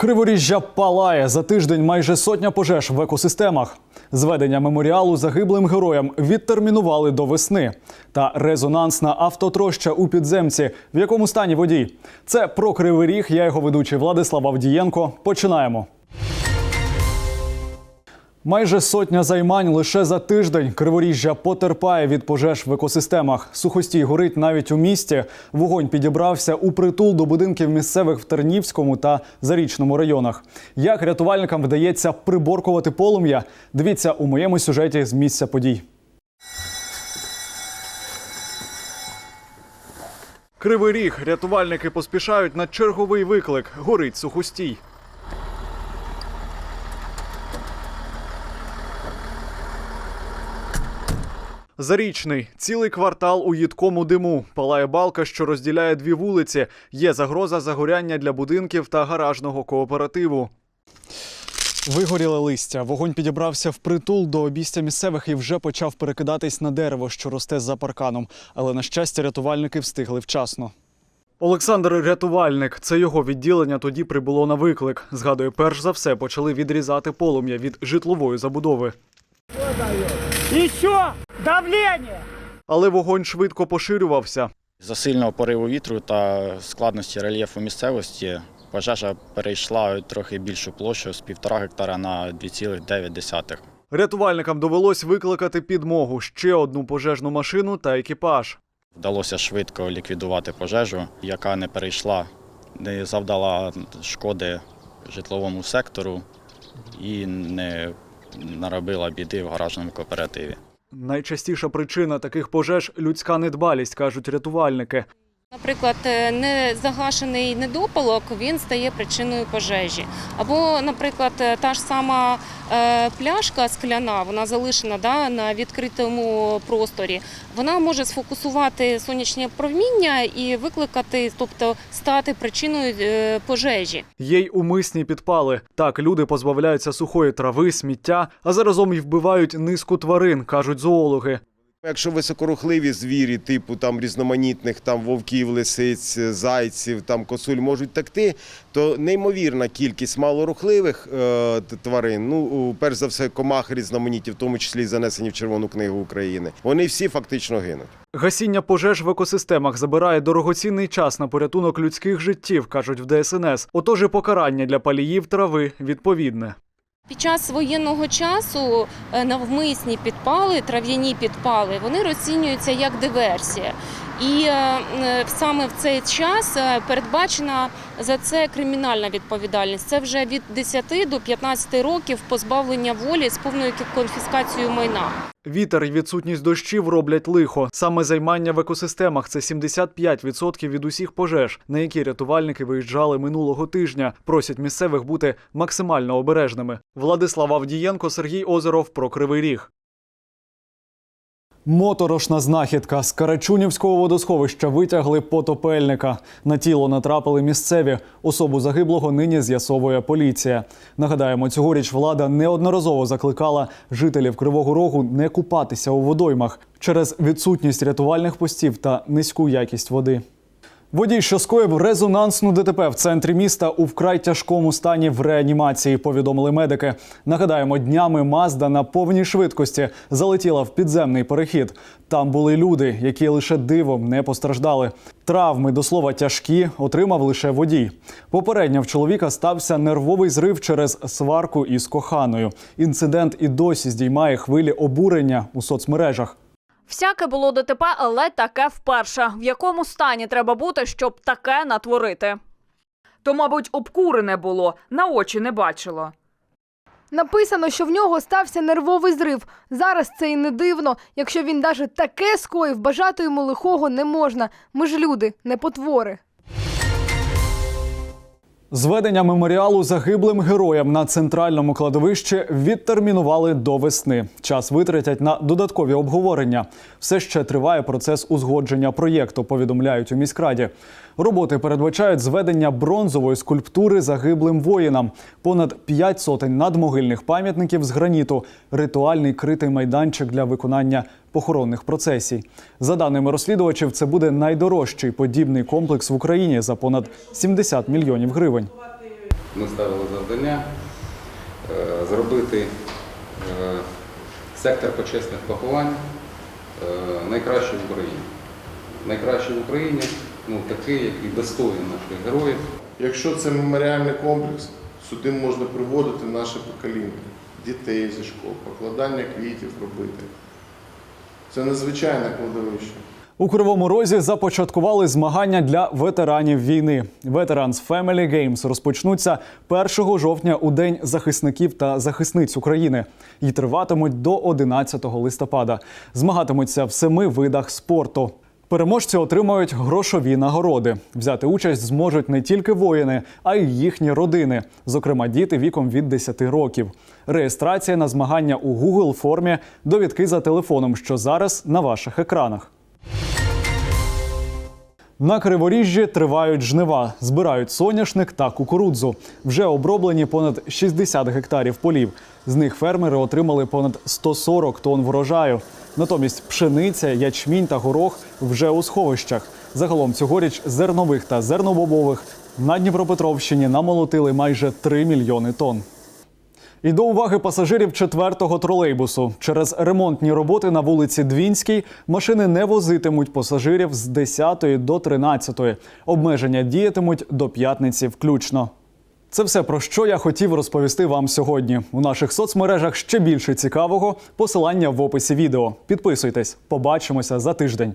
Криворіжжя палає за тиждень майже сотня пожеж в екосистемах. Зведення меморіалу загиблим героям відтермінували до весни. Та резонансна автотроща у підземці. В якому стані водій? Це про кривий ріг. Я його ведучий Владислав Авдієнко. Починаємо. Майже сотня займань лише за тиждень. Криворіжжя потерпає від пожеж в екосистемах. Сухостій горить навіть у місті. Вогонь підібрався у притул до будинків місцевих в Тернівському та Зарічному районах. Як рятувальникам вдається приборкувати полум'я? Дивіться у моєму сюжеті з місця подій. Кривий ріг. Рятувальники поспішають на черговий виклик. Горить сухостій. Зарічний цілий квартал у їдкому диму. Палає балка, що розділяє дві вулиці. Є загроза загоряння для будинків та гаражного кооперативу. Вигоріле листя. Вогонь підібрався впритул до обійстя місцевих і вже почав перекидатись на дерево, що росте за парканом. Але на щастя, рятувальники встигли вчасно. Олександр рятувальник. Це його відділення тоді прибуло на виклик. Згадує, перш за все почали відрізати полум'я від житлової забудови. Еще давление. Але вогонь швидко поширювався. За сильного пориву вітру та складності рельєфу місцевості пожежа перейшла трохи більшу площу з півтора гектара на 2,9. Рятувальникам довелось викликати підмогу ще одну пожежну машину та екіпаж. Вдалося швидко ліквідувати пожежу, яка не перейшла, не завдала шкоди житловому сектору і не наробила біди в гаражному кооперативі. Найчастіша причина таких пожеж людська недбалість, кажуть рятувальники. Наприклад, е, незагашений недопалок він стає причиною пожежі. Або, наприклад, е, та ж сама е, пляшка скляна, вона залишена да, на відкритому просторі. Вона може сфокусувати сонячне проміння і викликати, тобто стати причиною пожежі. Є й умисні підпали. Так люди позбавляються сухої трави, сміття, а заразом й вбивають низку тварин, кажуть зоологи. Якщо високорухливі звірі, типу там різноманітних там вовків, лисиць, зайців, там косуль можуть текти, то неймовірна кількість малорухливих е, тварин, ну перш за все, комах різноманітні, в тому числі занесені в Червону книгу України. Вони всі фактично гинуть. Гасіння пожеж в екосистемах забирає дорогоцінний час на порятунок людських життів, кажуть в ДСНС. Отож і покарання для паліїв трави відповідне. Під час воєнного часу е, навмисні підпали, трав'яні підпали, вони розцінюються як диверсія. І е, е, саме в цей час е, передбачена за це кримінальна відповідальність. Це вже від 10 до 15 років позбавлення волі з повною конфіскацією майна. Вітер і відсутність дощів роблять лихо. Саме займання в екосистемах це 75% від усіх пожеж, на які рятувальники виїжджали минулого тижня. Просять місцевих бути максимально обережними. Владислав Авдієнко, Сергій Озеров про Кривий Ріг. Моторошна знахідка з Карачунівського водосховища витягли потопельника. На тіло натрапили місцеві. Особу загиблого нині з'ясовує поліція. Нагадаємо, цьогоріч влада неодноразово закликала жителів Кривого Рогу не купатися у водоймах через відсутність рятувальних постів та низьку якість води. Водій, що скоїв резонансну ДТП в центрі міста у вкрай тяжкому стані в реанімації, повідомили медики. Нагадаємо, днями Мазда на повній швидкості залетіла в підземний перехід. Там були люди, які лише дивом не постраждали. Травми до слова тяжкі отримав лише водій. Попередньо в чоловіка стався нервовий зрив через сварку із коханою. Інцидент і досі здіймає хвилі обурення у соцмережах. Всяке було ДТП, але таке вперше. В якому стані треба бути, щоб таке натворити? То, мабуть, обкурене було, на очі не бачило. Написано, що в нього стався нервовий зрив. Зараз це і не дивно. Якщо він даже таке скоїв, бажати йому лихого не можна. Ми ж люди, не потвори. Зведення меморіалу загиблим героям на центральному кладовищі відтермінували до весни. Час витратять на додаткові обговорення. Все ще триває процес узгодження проєкту. Повідомляють у міськраді. Роботи передбачають зведення бронзової скульптури загиблим воїнам, понад п'ять сотень надмогильних пам'ятників з граніту, ритуальний критий майданчик для виконання похоронних процесій. За даними розслідувачів, це буде найдорожчий подібний комплекс в Україні за понад 70 мільйонів гривень. ми ставили завдання е, зробити е, сектор почесних поховань е, найкращий в Україні. Найкращий в Україні, ну такий, який достоїн наших героїв. Якщо це меморіальний комплекс, сюди можна приводити наше покоління, дітей зі школ, покладання квітів робити. Це надзвичайне кладовище. У Кривому Розі започаткували змагання для ветеранів війни. Veterans Family Games розпочнуться 1 жовтня у День захисників та захисниць України і триватимуть до 11 листопада. Змагатимуться в семи видах спорту. Переможці отримають грошові нагороди. Взяти участь зможуть не тільки воїни, а й їхні родини, зокрема діти віком від 10 років. Реєстрація на змагання у Google формі, довідки за телефоном, що зараз на ваших екранах. На Криворіжжі тривають жнива, збирають соняшник та кукурудзу. Вже оброблені понад 60 гектарів полів. З них фермери отримали понад 140 тонн врожаю. Натомість пшениця, ячмінь та горох вже у сховищах. Загалом цьогоріч зернових та зернобобових на Дніпропетровщині намолотили майже 3 мільйони тонн. І до уваги пасажирів четвертого тролейбусу. Через ремонтні роботи на вулиці Двінській машини не возитимуть пасажирів з 10 до 13. Обмеження діятимуть до п'ятниці включно. Це все про що я хотів розповісти вам сьогодні. У наших соцмережах ще більше цікавого. Посилання в описі відео. Підписуйтесь, побачимося за тиждень.